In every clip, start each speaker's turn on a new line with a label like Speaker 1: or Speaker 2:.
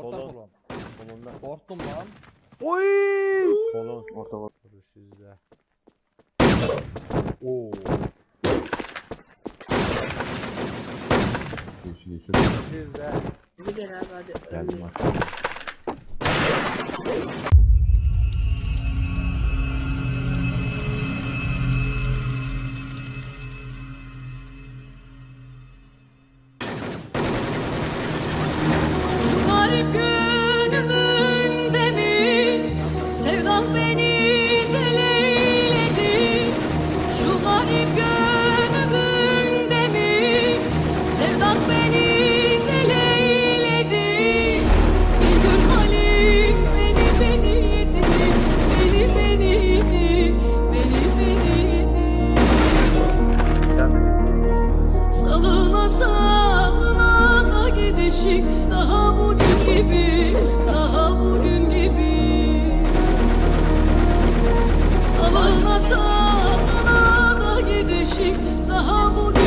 Speaker 1: Orta Kolon. kolon.
Speaker 2: Kolonda.
Speaker 1: Korktum lan. Oy!
Speaker 2: Kolon. Orta kolon.
Speaker 1: Vuruş sizde. Oo.
Speaker 3: Yeşil yeşil.
Speaker 1: Sizde.
Speaker 4: Bizi gel abi hadi. Geldim
Speaker 3: bak.
Speaker 5: Akşamına da gidişik Daha bugün gibi Daha bugün gibi. Sabah akşamına da gidişik Daha bugün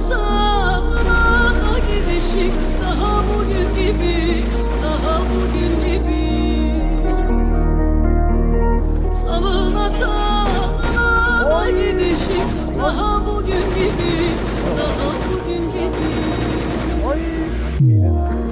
Speaker 5: Salına da gidişik daha bugün gibi daha bugün Daha bugün dedi. Ay.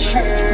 Speaker 5: shoulder.